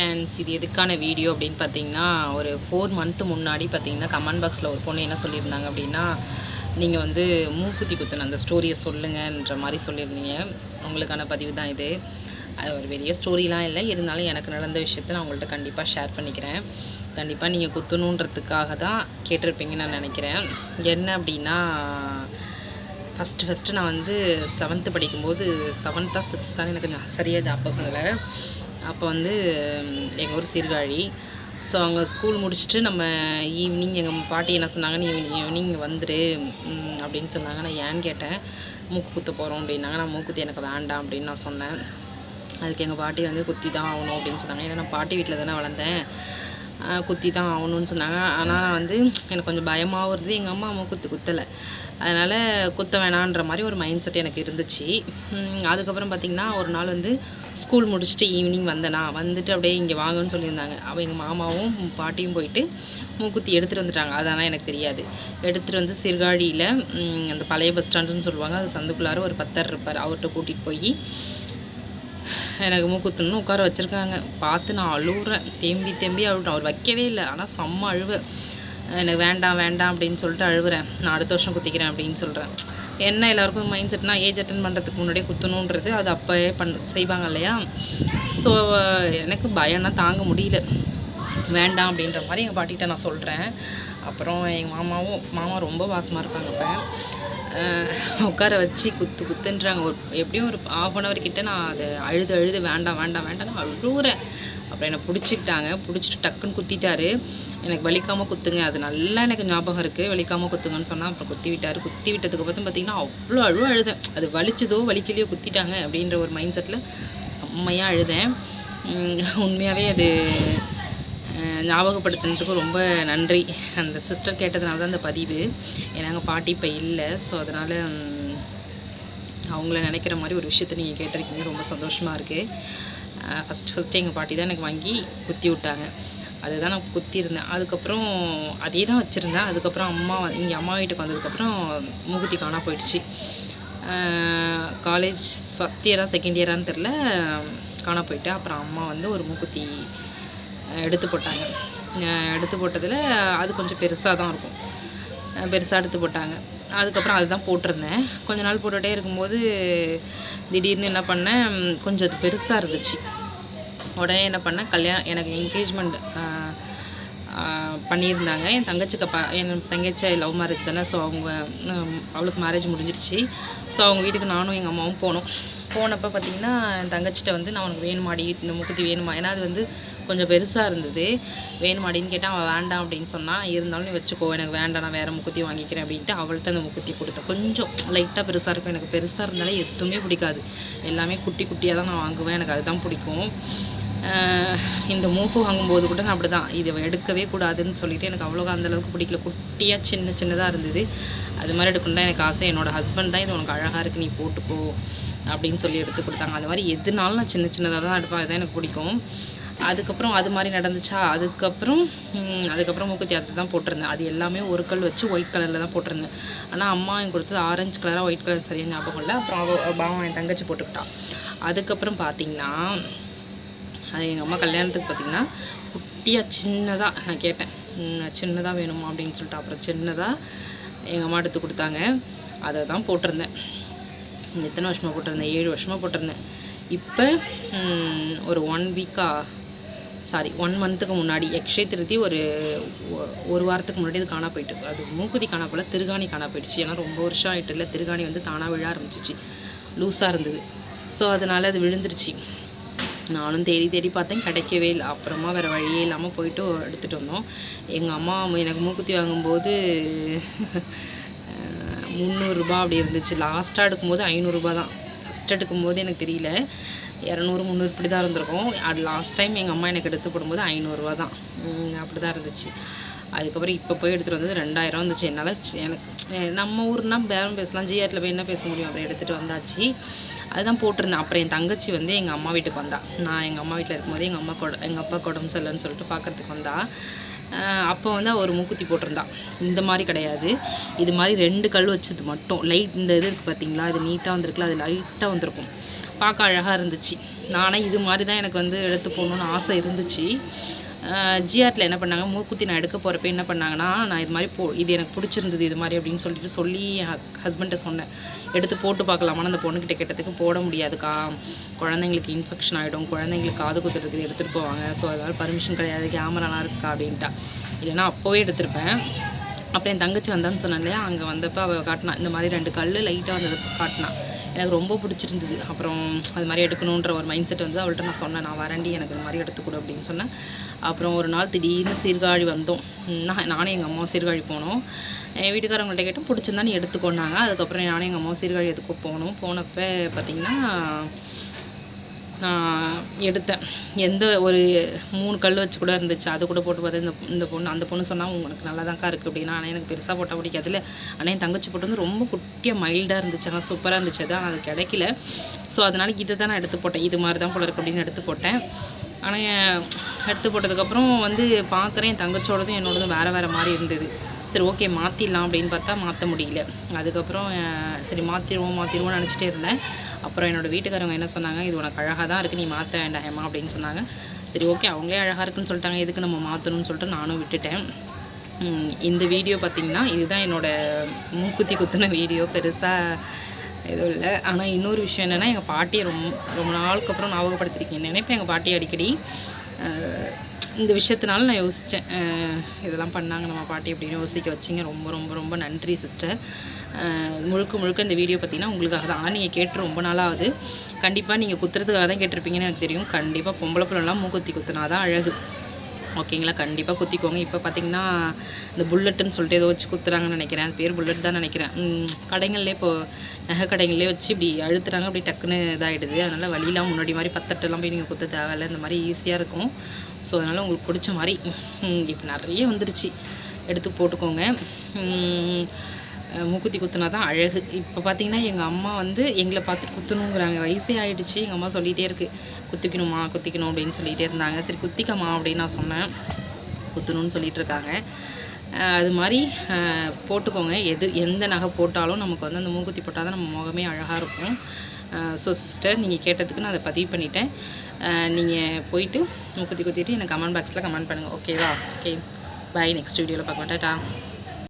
Friends இது எதுக்கான video அப்படின்னு பார்த்தீங்கன்னா ஒரு ஃபோர் மந்த்து முன்னாடி பார்த்தீங்கன்னா கமெண்ட் பாக்ஸில் ஒரு பொண்ணு என்ன சொல்லியிருந்தாங்க அப்படின்னா நீங்கள் வந்து மூக்குத்தி குத்துன அந்த ஸ்டோரியை சொல்லுங்கன்ற மாதிரி சொல்லியிருந்தீங்க. உங்களுக்கான பதிவு தான் இது. அது ஒரு பெரிய ஸ்டோரிலாம் இல்லை. இருந்தாலும் எனக்கு நடந்த விஷயத்தை நான் உங்கள்கிட்ட கண்டிப்பாக ஷேர் பண்ணிக்கிறேன். கண்டிப்பாக நீங்கள் குத்தணுன்றதுக்காக தான் கேட்டிருப்பீங்கன்னு நான் நினைக்கிறேன். என்ன அப்படின்னா ஃபஸ்ட்டு ஃபஸ்ட்டு நான் வந்து செவன்த்து படிக்கும்போது செவன்த்தா சிக்ஸ்த்தான் எனக்கு சரியாக சரியா ஞாபகம் இல்லை. அப்போ வந்து எங்கள் ஊர் சீர்காழி. ஸோ அவங்க ஸ்கூல் முடிச்சுட்டு நம்ம ஈவினிங் எங்கள் பாட்டி என்ன சொன்னாங்கன்னு ஈவினிங் ஈவினிங் வந்துரு. அப்படின்னு சொன்னாங்க. நான் ஏன்னு கேட்டேன். மூக்கு குத்த போகிறோம் அப்படின்னாங்க. நான் மூக்குத்தி எனக்கு வேண்டாம் அப்படின்னு நான் சொன்னேன். அதுக்கு எங்கள் பாட்டி வந்து குத்தி தான் ஆகணும் அப்படின்னு சொன்னாங்க. ஏன்னா நான் பாட்டி வீட்டில் தானே வளர்ந்தேன். குத்தி தான் ஆகணும்னு சொன்னாங்க. ஆனால் நான் வந்து எனக்கு கொஞ்சம் பயமாகவும் இருந்தது. எங்கள் அம்மா அம்மா குத்து குத்தலை. அதனால் குத்த வேணான்ற மாதிரி ஒரு மைண்ட் செட் எனக்கு இருந்துச்சு. அதுக்கப்புறம் பார்த்திங்கன்னா ஒரு நாள் வந்து ஸ்கூல் முடிச்சுட்டு ஈவினிங் வந்தேனா. வந்துட்டு அப்படியே இங்கே வாங்கன்னு சொல்லியிருந்தாங்க. அவள் எங்கள் மாமாவும் பாட்டியும் போயிட்டு மூக்குத்தி எடுத்துகிட்டு வந்துட்டாங்க. அதனால் எனக்கு தெரியாது. எடுத்துகிட்டு வந்து சீர்காழியில் அந்த பழைய பஸ் ஸ்டாண்டுன்னு சொல்லுவாங்க. அது சந்துக்குள்ளார ஒரு பத்தர் இருப்பார். அவர்கிட்ட கூட்டிகிட்டு போய் எனக்கு மூக்குத்துன்னு உட்கார வச்சுருக்காங்க. பார்த்து நான் அழுகுறேன் தேம்பி தேம்பி அழுட்டேன் அவர் வைக்கவே இல்லை. ஆனால் செம்ம அழுவ. எனக்கு வேண்டாம் வேண்டாம் அப்படின்னு சொல்லிட்டு அழுகுறேன் நான் அடுத்த வருஷம் குத்திக்கிறேன் அப்படின்னு சொல்கிறேன் என்ன எல்லாருக்கும் மைண்ட் செட்னா ஏஜ் அட்டன் பண்ணுறதுக்கு முன்னாடியே குத்தணுன்றது அது அப்போயே பண் செய்வாங்க இல்லையா? ஸோ எனக்கு பயம்னா தாங்க முடியல. வேண்டாம் அப்படின்ற மாதிரி எங்கள் பாட்டிகிட்ட நான் சொல்கிறேன் அப்புறம் எங்கள் மாமாவும் மாமா ரொம்ப வாசமாக இருப்பாங்க அப்போ. உட்கார வச்சு குத்து குத்துன்றாங்க. ஒரு எப்படியும் ஒரு ஆஃப் அன் ஹவர் நான் அதை அழுது அழுது வேண்டாம் வேண்டாம் வேண்டாம் நான் அழுகுறேன் அப்புறம் என்னை பிடிச்சிக்கிட்டாங்க. பிடிச்சிட்டு டக்குன்னு குத்திட்டாரு. எனக்கு வலிக்காமல் குத்துங்க. அது நல்லா எனக்கு ஞாபகம் இருக்குது வலிக்காமல் குத்துங்கன்னு சொன்னால் அப்புறம் குத்தி விட்டார் குத்தி விட்டதுக்கு அப்புறம் பார்த்தீங்கன்னா அவ்வளோ அழுவ அழுதேன். அது வலிச்சதோ வலிக்கலையோ குத்திட்டாங்க அப்படின்ற ஒரு மைண்ட் செட்டில் செம்மையாக அழுதேன். உண்மையாகவே அது ஞாபகப்படுத்துனதுக்கு ரொம்ப நன்றி. அந்த சிஸ்டர் கேட்டதுனால தான் அந்த பதிவு. ஏன்னா எங்கள் பாட்டி இப்போ இல்லை. ஸோ அதனால் அவங்கள நினைக்கிற மாதிரி ஒரு விஷயத்தை நீங்கள் கேட்டிருக்கீங்க. ரொம்ப சந்தோஷமாக இருக்குது ஃபஸ்ட்டு ஃபஸ்ட்டு எங்கள் பாட்டி தான் எனக்கு வாங்கி குத்தி விட்டாங்க. அதுதான் நான் குத்தியிருந்தேன். அதுக்கப்புறம் அதே தான் வச்சுருந்தேன். அதுக்கப்புறம் அம்மா இங்கே அம்மா வீட்டுக்கு வந்ததுக்கப்புறம் மூக்குத்தி காணா போயிடுச்சு. காலேஜ் ஃபஸ்ட் இயராக செகண்ட் இயரான்னு தெரில காணா போயிட்டு அப்புறம் அம்மா வந்து ஒரு மூக்குத்தி எடுத்து போட்டாங்க. எடுத்து போட்டதில் அது கொஞ்சம் பெருசாக தான் இருக்கும். பெருசாக எடுத்து போட்டாங்க. அதுக்கப்புறம் அதுதான் போட்டிருந்தேன். கொஞ்ச நாள் போட்டுகிட்டே இருக்கும்போது திடீர்னு என்ன பண்ணேன் கொஞ்சம் அது பெருசாக இருந்துச்சு. உடனே என்ன பண்ணேன் கல்யாணம் எனக்கு என்கேஜ்மெண்ட் பண்ணியிருந்தாங்க. என் தங்கச்சிக்கு ப என் தங்கச்சி லவ் மேரேஜ் தானே ஸோ அவங்க அவளுக்கு மேரேஜ் முடிஞ்சிருச்சு. ஸோ அவங்க வீட்டுக்கு நானும் எங்கள் அம்மாவும் போனோம். போனப்போ பார்த்தீங்கன்னா என் தங்கச்சிட்ட வந்து நான் உனக்கு வேணுமாடி இந்த மூக்குத்தி வேணுமா? ஏன்னா அது வந்து கொஞ்சம் பெருசாக இருந்தது. வேணுமாடின்னு கேட்டால் அவள் வேண்டாம் அப்படின்னு சொன்னால் இருந்தாலும் நீ வச்சுக்கோ எனக்கு வேண்டாம் நான் வேறு முக்குத்தி வாங்கிக்கிறேன் அப்படின்ட்டு அவள்கிட்ட அந்த முக்குத்தி கொடுத்தேன். கொஞ்சம் லைட்டாக பெருசாக இருக்கும். எனக்கு பெருசாக இருந்தாலே எதுவுமே பிடிக்காது. எல்லாமே குட்டி குட்டியாக தான் நான் வாங்குவேன். எனக்கு அதுதான் பிடிக்கும். இந்த மூக்கு வாங்கும்போது கூட நான் அப்படி தான் இதை எடுக்கவே கூடாதுன்னு சொல்லிட்டு எனக்கு அவ்வளோ அந்த அளவுக்கு பிடிக்கல. குட்டியாக சின்ன சின்னதாக இருந்தது. அது மாதிரி எடுக்கணும் தான் எனக்கு ஆசை. என்னோட ஹஸ்பண்ட் தான் இது உனக்கு அழகாக இருக்குது நீ போட்டுக்கோ அப்படின்னு சொல்லி எடுத்து கொடுத்தாங்க. அந்த மாதிரி எதுனாலும் நான் சின்ன சின்னதாக தான் எடுப்பேன். அதுதான் எனக்கு பிடிக்கும். அதுக்கப்புறம் அது மாதிரி நடந்துச்சா? அதுக்கப்புறம் அதுக்கப்புறம் மூக்குத்தி அது தான் போட்டிருந்தேன். அது எல்லாமே ஒரு கல் வச்சு ஒயிட் கலரில் தான் போட்டிருந்தேன். ஆனால் அம்மா எனக்கு கொடுத்தது ஆரஞ்சு கலராக ஒயிட் கலர் சரியாக ஞாபகம் இல்லை. அப்புறம் அவ பாவம் என் தங்கச்சி போட்டுக்கிட்டா. அதுக்கப்புறம் பார்த்தீங்கன்னா அது எங்கள் அம்மா கல்யாணத்துக்கு பார்த்தீங்கன்னா குட்டியாக சின்னதாக நான் கேட்டேன். சின்னதாக வேணுமா அப்படின்னு சொல்லிட்டு. அப்புறம் சின்னதாக எங்கள் அம்மா எடுத்து கொடுத்தாங்க. அதை தான் போட்டிருந்தேன். எத்தனை வருஷமாக போட்டிருந்தேன்? ஏழு வருஷமாக போட்டிருந்தேன். இப்போ ஒரு ஒன் வீக்காக சாரி ஒன் மந்த்துக்கு முன்னாடி எக்ஷய திருத்தி ஒரு ஒ- ஒரு வாரத்துக்கு முன்னாடி அது காணா போயிட்டு அது மூக்குதி காணா போல திருகாணி காணா போயிடுச்சு. ஏன்னா ரொம்ப வருஷம் ஆகிட்டு இல்லை திருகாணி வந்து தானாக விழ ஆரம்பிச்சிச்சு. லூஸாக இருந்தது. ஸோ அதனால் அது விழுந்துருச்சு. நானும் தேடி தேடி பார்த்தேன் கிடைக்கவே இல்லை. அப்புறமா வேறு வழியே இல்லாமல் போயிட்டு எடுத்துகிட்டு வந்தோம். எங்கள் அம்மா எனக்கு மூக்குத்தி வாங்கும்போது முந்நூறுரூபா அப்படி இருந்துச்சு. லாஸ்ட்டாக எடுக்கும்போது ஐநூறுரூபா தான். ஃபஸ்ட் எடுக்கும்போது எனக்கு தெரியல. இரநூறு முந்நூறு இப்படி தான் இருந்திருக்கும். அது லாஸ்ட் டைம் எங்கள் அம்மா எனக்கு எடுத்து போடும்போது ஐநூறுரூவா தான். அப்படி தான் இருந்துச்சு. அதுக்கப்புறம் இப்போ போய் எடுத்துகிட்டு வந்தது ரெண்டாயிரம் வந்துச்சு. என்னால் எனக்கு நம்ம ஊர்னா பேரம் பேசலாம். ஜிஆர்டில் போய் என்ன பேச முடியும்? அப்படி எடுத்துகிட்டு வந்தாச்சு. அதுதான் போட்டிருந்தேன். அப்புறம் என் தங்கச்சி வந்து எங்கள் அம்மா வீட்டுக்கு வந்தா. நான் எங்கள் அம்மா வீட்டில் இருக்கும்போது எங்கள் அம்மா கொட எங்கள் அப்பா உடம்பு சரியில்லைன்னு சொல்லிட்டு பார்க்கறதுக்கு வந்தா. அப்போ வந்து ஒரு மூக்குத்தி போட்டிருந்தா. இந்த மாதிரி கிடையாது. இது மாதிரி ரெண்டு கல் வச்சது மட்டும். லைட் இந்த இது இருக்குது பார்த்தீங்களா அது நீட்டாக வந்திருக்குல்ல அது லைட்டாக வந்திருக்கும். பார்க்க அழகாக இருந்துச்சு. நானே இது மாதிரி தான் எனக்கு வந்து எடுத்து போகணுன்னு ஆசை இருந்துச்சு. ஜிஆர்டில் என்ன பண்ணாங்க? மூக்குத்தி நான் எடுக்க போகிறப்ப என்ன பண்ணாங்கன்னா நான் இது மாதிரி போ இது எனக்கு பிடிச்சிருந்தது இது மாதிரி அப்படின்னு சொல்லிட்டு சொல்லி என் ஹஸ்பண்ட்டை சொன்னேன். எடுத்து போட்டு பார்க்கலாமான்னு அந்த பொண்ணுக்கிட்ட கேட்டதுக்கு போட முடியாதுக்கா. குழந்தைங்களுக்கு இன்ஃபெக்ஷன் ஆகிடும் குழந்தைங்களுக்கு காது குத்துறதுக்கு எடுத்துகிட்டு போவாங்க. ஸோ அதனால் பர்மிஷன் கிடையாது. கேமராலாம் இருக்கா அப்படின்ட்டா. இல்லைன்னா அப்போவே எடுத்திருப்பேன். அப்புறம் என் தங்கச்சி வந்தான்னு சொன்னேன் இல்லையா? அங்கே வந்தப்போ அவள் காட்டினா இந்த மாதிரி ரெண்டு கல் லைட்டாக வந்தது காட்டினா. எனக்கு ரொம்ப பிடிச்சிருந்தது. அப்புறம் அது மாதிரி எடுக்கணுன்ற ஒரு மைண்ட் செட் வந்து அவள்கிட்ட நான் சொன்னேன். நான் வரண்டி எனக்கு இந்த மாதிரி எடுத்துக்கூட அப்படின்னு சொன்னேன். அப்புறம் ஒரு நாள் திடீர்னு சீர்காழி வந்தோம். நான் நானும் எங்கள் அம்மாவும் சீர்காழி போனோம். என் வீட்டுக்காரங்கள்ட்ட கேட்டோம் பிடிச்சிருந்தா நீ எடுத்துக்கொண்டாங்க அதுக்கப்புறம் நானும் எங்கள் அம்மாவும் சீர்காழி எதுக்கோ போனோம். போனப்போ பார்த்திங்கன்னா எடுத்தேன். எந்த ஒரு மூணு கல் வச்சு கூட இருந்துச்சு. அது கூட போட்டு பார்த்தேன் இந்த இந்த பொண்ணு அந்த பொண்ணு சொன்னால் உங்களுக்கு நல்லா தான்க்கா இருக்குது அப்படின்னா ஆனால் எனக்கு பெருசாக போட்டால் பிடிக்காதுல்ல. ஆனால் என் தங்கச்சி போட்டு வந்து ரொம்ப குட்டியாக மைல்டாக இருந்துச்சு. ஆனால் சூப்பராக இருந்துச்சு. அது ஆனால் அது கிடைக்கல. ஸோ அதனால் இதை தான் நான் எடுத்து போட்டேன். இது மாதிரி தான் போல இருக்கு அப்படின்னு எடுத்து போட்டேன். ஆனால் எடுத்து போட்டதுக்கப்புறம் வந்து பார்க்குறேன் என் தங்கச்சியோடதும் என்னோடதும் வேறு வேறு மாதிரி இருந்தது. சரி ஓகே மாற்றிடலாம் அப்படின்னு பார்த்தா மாற்ற முடியல. அதுக்கப்புறம் சரி மாற்றிடுவோம் மாற்றிடுவோம்னு நினச்சிட்டே இருந்தேன். அப்புறம் என்னோடய வீட்டுக்காரவங்க என்ன சொன்னாங்க இது உனக்கு அழகாக தான் இருக்குது நீ மாற்ற வேண்டாம் ஹேமா அப்படின்னு சொன்னாங்க. சரி ஓகே அவங்களே அழகாக இருக்குன்னு சொல்லிட்டாங்க எதுக்கு நம்ம மாற்றணும்னு சொல்லிட்டு நானும் விட்டுட்டேன். இந்த வீடியோ பார்த்திங்கன்னா இதுதான் என்னோடய மூக்குத்தி குத்துன வீடியோ பெருசாக எதுவும் இல்லை. ஆனால் இன்னொரு விஷயம் என்னென்னா எங்கள் பாட்டியை ரொம்ப ரொம்ப நாளுக்கு அப்புறம் ஞாபகப்படுத்திருக்கேன். நினைப்பேன் எங்கள் பாட்டி அடிக்கடி. இந்த விஷயத்தினால நான் யோசித்தேன் இதெல்லாம் பண்ணாங்க நம்ம பாட்டி அப்படின்னு யோசிக்க வச்சிங்க. ரொம்ப ரொம்ப ரொம்ப நன்றி சிஸ்டர் முழுக்க முழுக்க இந்த வீடியோ பார்த்தீங்கன்னா உங்களுக்காக தான். ஆனால் நீங்கள் கேட்டு ரொம்ப நாளாகுது கண்டிப்பாக நீங்கள் குத்துறதுக்காக தான் கேட்டிருப்பீங்கன்னு எனக்கு தெரியும். கண்டிப்பாக பொம்பளை பிள்ளைலாம் மூக்குத்தி குத்துனா தான் அழகு. ஓகேங்களா? கண்டிப்பாக குத்திக்கோங்க. இப்போ பார்த்திங்கன்னா இந்த புல்லட்டுன்னு சொல்லிட்டு ஏதோ வச்சு குத்துறாங்கன்னு நினைக்கிறேன். அது பேர் புல்லட் தான் நினைக்கிறேன். கடைங்களிலே இப்போது நகை கடைங்கள்லே வச்சு இப்படி அழுத்துறாங்க. அப்படி டக்குன்னு இதாகிடுது அதனால் வழியெலாம் முன்னாடி மாதிரி பத்தட்டெல்லாம் போய் நீங்கள் குத்த தேவையில்ல. இந்த மாதிரி ஈஸியாக இருக்கும். ஸோ அதனால் உங்களுக்கு பிடிச்ச மாதிரி இப்போ நிறைய வந்துருச்சு. எடுத்து போட்டுக்கோங்க. மூக்குத்தி குத்துனா தான் அழகு. இப்போ பார்த்தீங்கன்னா எங்கள் அம்மா வந்து எங்களை பார்த்துட்டு குத்தணுங்கிறாங்க. வயசே ஆகிடுச்சு எங்கள் அம்மா சொல்லிகிட்டே இருக்குது குத்திக்கணுமா குத்திக்கணும் அப்படின்னு சொல்லிகிட்டே இருந்தாங்க. சரி குத்திக்கம்மா அப்படின்னு நான் சொன்னேன். குத்தணும்னு சொல்லிகிட்ருக்காங்க அது மாதிரி போட்டுக்கோங்க. எது எந்த நகை போட்டாலும் நமக்கு வந்து அந்த மூக்குத்தி போட்டால் தான் நம்ம முகமே அழகாக இருக்கும். ஸோ சிஸ்டர் நீங்கள் கேட்டதுக்கு நான் அதை பதிவு பண்ணிட்டேன். நீங்கள் போயிட்டு மூக்குத்தி குத்திட்டு எனக்கு கமெண்ட் பாக்ஸில் கமெண்ட் பண்ணுங்கள் ஓகேவா ஓகே பாய் நெக்ஸ்ட் வீடியோவில் பார்க்கலாம். டாட்டா